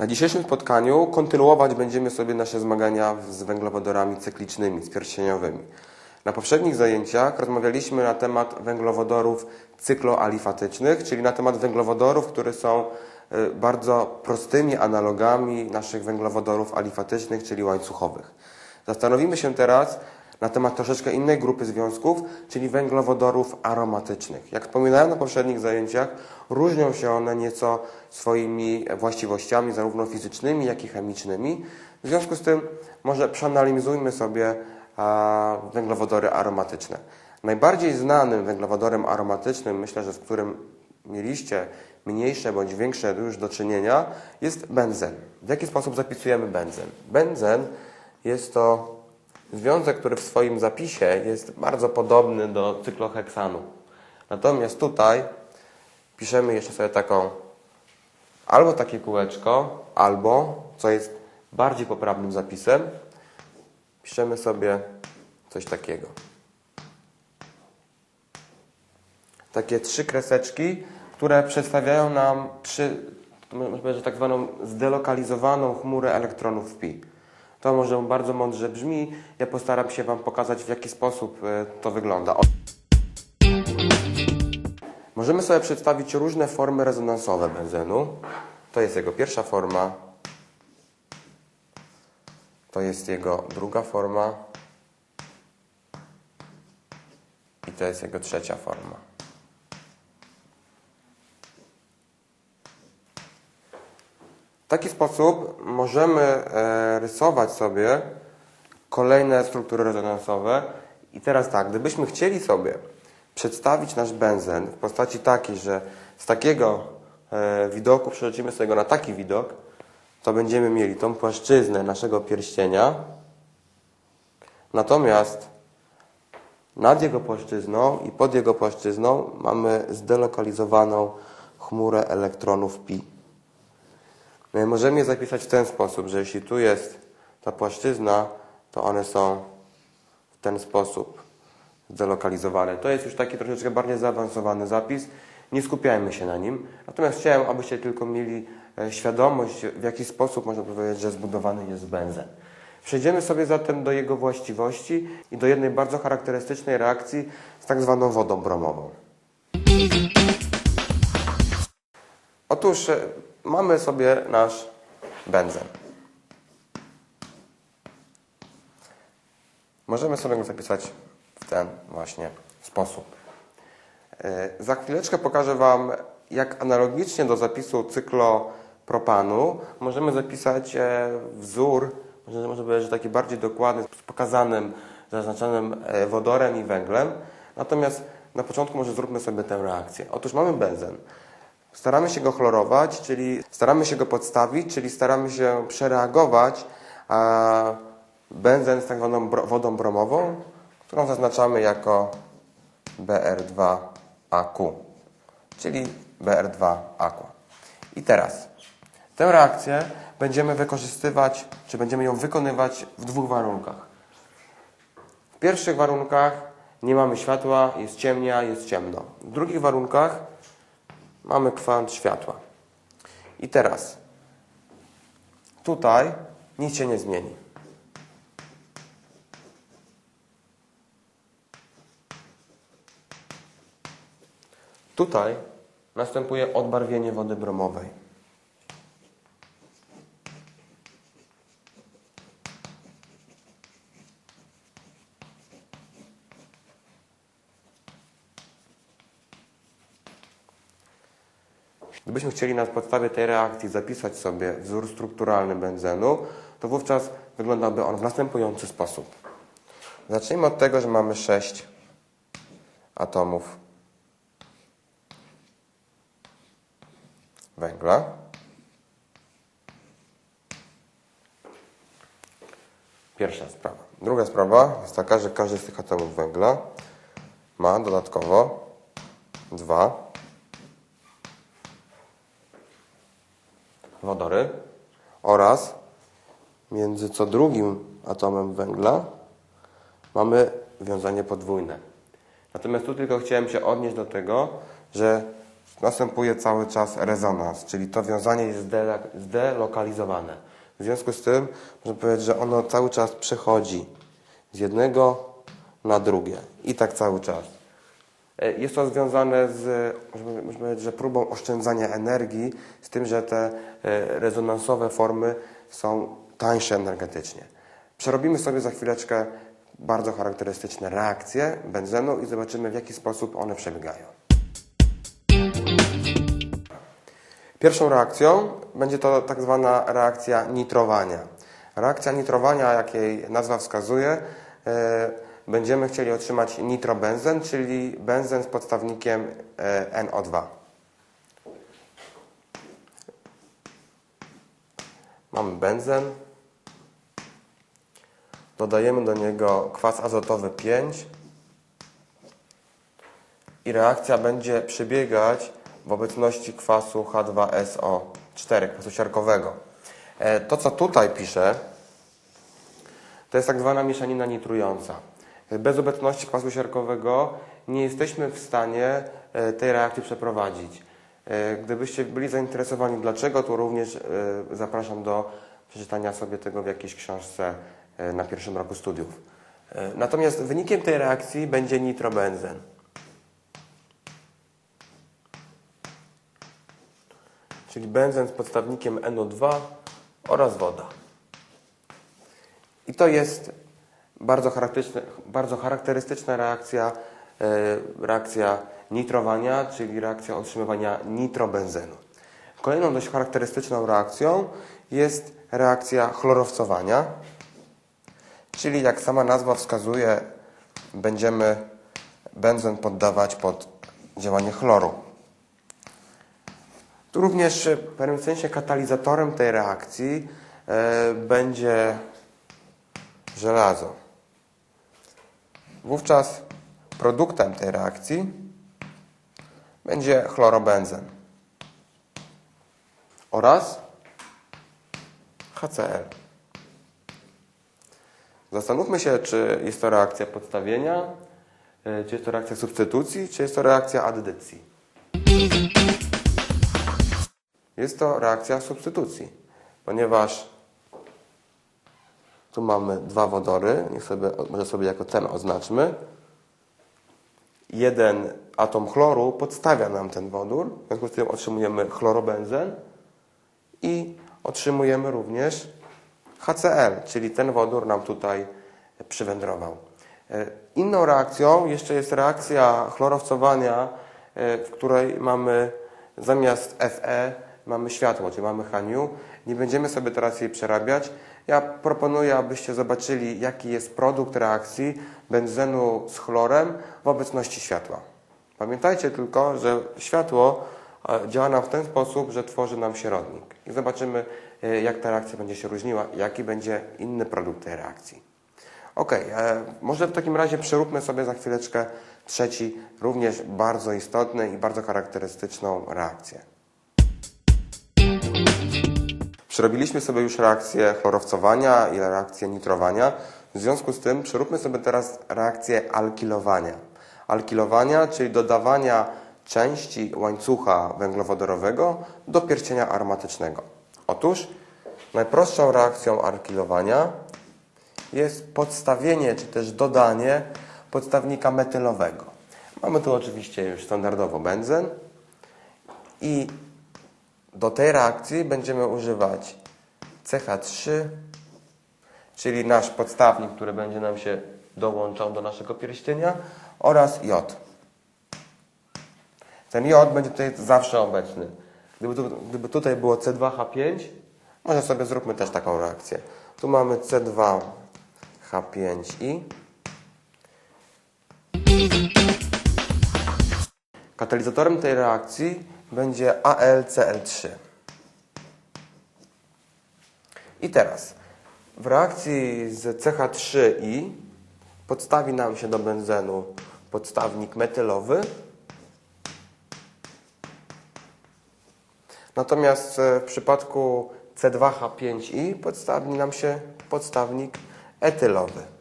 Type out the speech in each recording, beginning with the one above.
Na dzisiejszym spotkaniu kontynuować będziemy sobie nasze zmagania z węglowodorami cyklicznymi, z pierścieniowymi. Na poprzednich zajęciach rozmawialiśmy na temat węglowodorów cykloalifatycznych, czyli na temat węglowodorów, które są y, bardzo prostymi analogami naszych węglowodorów alifatycznych, czyli łańcuchowych. Zastanowimy się teraz na temat troszeczkę innej grupy związków, czyli węglowodorów aromatycznych. Jak wspominałem na poprzednich zajęciach, różnią się one nieco swoimi właściwościami, zarówno fizycznymi, jak i chemicznymi. W związku z tym może przeanalizujmy sobie węglowodory aromatyczne. Najbardziej znanym węglowodorem aromatycznym, myślę, że z którym mieliście mniejsze bądź większe już do czynienia, jest benzen. W jaki sposób zapisujemy benzen? Benzen jest to związek, który w swoim zapisie jest bardzo podobny do cykloheksanu. Natomiast tutaj piszemy jeszcze sobie taką albo takie kółeczko, albo, co jest bardziej poprawnym zapisem, piszemy sobie coś takiego. Takie trzy kreseczki, które przedstawiają nam trzy, tak zwaną zdelokalizowaną chmurę elektronów pi. To może bardzo mądrze brzmi. Ja postaram się Wam pokazać, w jaki sposób e, to wygląda. Możemy sobie przedstawić różne formy rezonansowe benzenu. To jest jego pierwsza forma. To jest jego druga forma. I to jest jego trzecia forma. Taki sposób możemy e, rysować sobie kolejne struktury rezonansowe. I teraz tak, gdybyśmy chcieli sobie przedstawić nasz benzen w postaci takiej, że z takiego e, widoku przelecimy sobie go na taki widok, to będziemy mieli tą płaszczyznę naszego pierścienia. Natomiast nad jego płaszczyzną i pod jego płaszczyzną mamy zdelokalizowaną chmurę elektronów pi. My możemy je zapisać w ten sposób, że jeśli tu jest ta płaszczyzna, to one są w ten sposób zdelokalizowane. To jest już taki troszeczkę bardziej zaawansowany zapis. Nie skupiajmy się na nim. Natomiast chciałem, abyście tylko mieli e, świadomość, w jaki sposób można powiedzieć, że zbudowany jest benzen. Przejdziemy sobie zatem do jego właściwości i do jednej bardzo charakterystycznej reakcji z tak zwaną wodą bromową. Otóż e, mamy sobie nasz benzen. Możemy sobie go zapisać w ten właśnie sposób. E, Za chwileczkę pokażę Wam, jak analogicznie do zapisu cyklopropanu możemy zapisać e, wzór, można powiedzieć, że taki bardziej dokładny, z pokazanym, zaznaczonym e, wodorem i węglem. Natomiast na początku może zróbmy sobie tę reakcję. Otóż mamy benzen. Staramy się go chlorować, czyli staramy się go podstawić, czyli staramy się przereagować a, benzen z tak zwaną wodą bromową, którą zaznaczamy jako BR2AQ, czyli BR2 aqua. I teraz tę reakcję będziemy wykorzystywać, czy będziemy ją wykonywać w dwóch warunkach. W pierwszych warunkach nie mamy światła, jest ciemnia, jest ciemno. W drugich warunkach mamy kwant światła. I teraz tutaj nic się nie zmieni. Tutaj następuje odbarwienie wody bromowej. Gdybyśmy chcieli na podstawie tej reakcji zapisać sobie wzór strukturalny benzenu, to wówczas wyglądałby on w następujący sposób. Zacznijmy od tego, że mamy 6 atomów węgla. Pierwsza sprawa. Druga sprawa jest taka, że każdy z tych atomów węgla ma dodatkowo dwa wodory oraz między co drugim atomem węgla mamy wiązanie podwójne. Natomiast tu tylko chciałem się odnieść do tego, że następuje cały czas rezonans, czyli to wiązanie jest zdelokalizowane. W związku z tym można powiedzieć, że ono cały czas przechodzi z jednego na drugie i tak cały czas. E, Jest to związane z, można powiedzieć, że próbą oszczędzania energii, z tym, że te e, rezonansowe formy są tańsze energetycznie. Przerobimy sobie za chwileczkę bardzo charakterystyczne reakcje benzenu i zobaczymy, w jaki sposób one przebiegają. Pierwszą reakcją będzie to tak zwana reakcja nitrowania. Reakcja nitrowania, jak jej nazwa wskazuje, e, będziemy chcieli otrzymać nitrobenzen, czyli benzen z podstawnikiem e, NO2. Mamy benzen. Dodajemy do niego kwas azotowy 5 i reakcja będzie przebiegać w obecności kwasu H2SO4, kwasu siarkowego. E, To, co tutaj piszę, to jest tak zwana mieszanina nitrująca. Bez obecności kwasu siarkowego nie jesteśmy w stanie e, tej reakcji przeprowadzić. E, Gdybyście byli zainteresowani dlaczego, to również e, zapraszam do przeczytania sobie tego w jakiejś książce na pierwszym roku studiów. Natomiast wynikiem tej reakcji będzie nitrobenzen. czyli benzen z podstawnikiem NO2 oraz woda. I to jest bardzo charakterystyczna, bardzo charakterystyczna reakcja, e, reakcja nitrowania, czyli reakcja otrzymywania nitrobenzenu. Kolejną dość charakterystyczną reakcją jest reakcja chlorowcowania, czyli jak sama nazwa wskazuje, będziemy benzen poddawać pod działanie chloru. Tu również w pewnym sensie katalizatorem tej reakcji e, będzie żelazo. Wówczas produktem tej reakcji będzie chlorobenzen oraz HCl. Zastanówmy się, czy jest to reakcja podstawienia, e, czy jest to reakcja substytucji, czy jest to reakcja addycji. Jest to reakcja substytucji, ponieważ tu mamy dwa wodory, niech sobie, może sobie jako ten oznaczmy. Jeden atom chloru podstawia nam ten wodór, w związku z tym otrzymujemy chlorobenzen i otrzymujemy również HCl, czyli ten wodór nam tutaj przywędrował. E, Inną reakcją jeszcze jest reakcja chlorowcowania, e, w której mamy zamiast Fe mamy światło, czyli mamy haniu. Nie będziemy sobie teraz jej przerabiać. Ja proponuję, abyście zobaczyli, jaki jest produkt reakcji benzenu z chlorem w obecności światła. Pamiętajcie tylko, że światło e, działa nam w ten sposób, że tworzy nam się rodnik. I zobaczymy, e, jak ta reakcja będzie się różniła, jaki będzie inny produkt tej reakcji. Ok, e, może w takim razie przeróbmy sobie za chwileczkę trzeci, również bardzo istotny i bardzo charakterystyczną reakcję. Przerobiliśmy sobie już reakcję chlorowcowania i reakcję nitrowania. W związku z tym przeróbmy sobie teraz reakcję alkilowania. Alkilowania, czyli dodawania części łańcucha węglowodorowego do pierścienia aromatycznego. Otóż najprostszą reakcją alkilowania jest podstawienie czy też dodanie podstawnika metylowego. Mamy tu oczywiście już standardowo benzen i do tej reakcji będziemy używać CH3, czyli nasz podstawnik, który będzie nam się dołączał do naszego pierścienia oraz jod. Ten jod będzie tutaj zawsze obecny. Gdyby, tu, gdyby tutaj było C2H5, może sobie zróbmy też taką reakcję. Tu mamy C2H5i. Katalizatorem tej reakcji będzie AlCl3. I teraz w reakcji z CH3i podstawi nam się do benzenu podstawnik metylowy. Natomiast e, w przypadku C2H5i podstawi nam się podstawnik etylowy.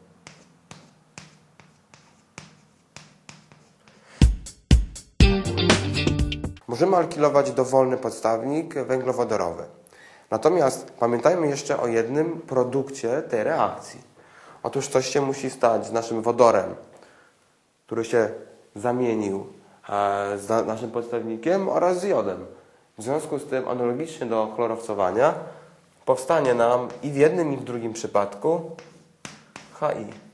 Możemy alkilować dowolny podstawnik węglowodorowy. Natomiast pamiętajmy jeszcze o jednym produkcie tej reakcji. Otóż coś się musi stać z naszym wodorem, który się zamienił e, z na- naszym podstawnikiem oraz z jodem. W związku z tym, analogicznie do chlorowcowania, powstanie nam i w jednym, i w drugim przypadku HI.